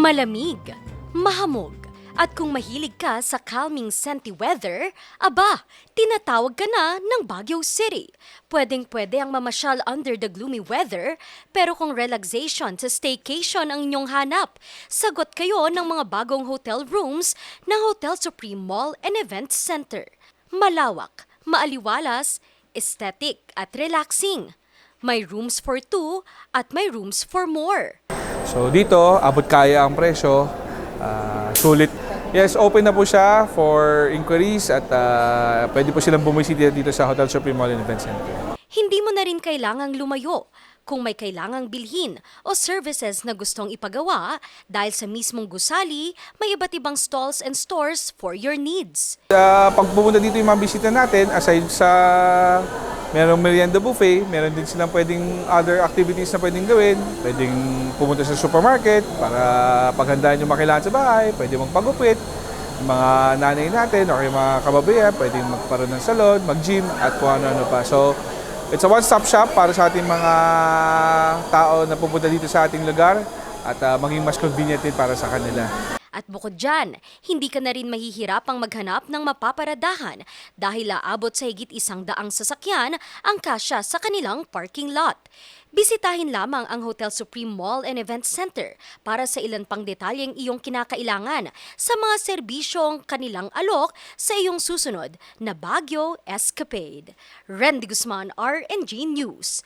Malamig, mahamog, at kung mahilig ka sa calming scenty weather, aba, tinatawag ka na ng Baguio City. Pwedeng pwede ang mamasyal under the gloomy weather, pero kung relaxation sa staycation ang inyong hanap, sagot kayo ng mga bagong hotel rooms ng Hotel Supreme Mall and Event Center. Malawak, maaliwalas, aesthetic at relaxing. May rooms for two at may rooms for more. So dito, abot kaya ang presyo. Ah, sulit. Yes, open na po siya for inquiries at ah, pwede po silang bumisita dito sa Hotel Supreme Mall and Event Center. Hindi mo na rin kailangang lumayo kung may kailangang bilhin o services na gustong ipagawa dahil sa mismong gusali, may iba't ibang stalls and stores for your needs. Sa pag pumunta dito yung mga bisita natin, aside sa merong merienda buffet, meron din silang pwedeng other activities na pwedeng gawin. Pwedeng pumunta sa supermarket para paghandaan yung makailangan sa bahay, pwede magpagupit. Yung mga nanay natin o yung mga kababayan, pwedeng magparoon ng salon, mag-gym at kung ano-ano pa. So, it's a one-stop shop para sa ating mga tao na pupunta dito sa ating lugar at ah, maging mas convenient din para sa kanila. At bukod dyan, hindi ka na rin mahihirapang maghanap ng mapaparadahan dahil aabot sa higit isang daang sasakyan ang kasya sa kanilang parking lot. Bisitahin lamang ang Hotel Supreme Mall and Event Center para sa ilan pang detalyeng iyong kinakailangan sa mga serbisyong kanilang alok sa iyong susunod na Baguio Escapade. Randy Guzman, RNG News.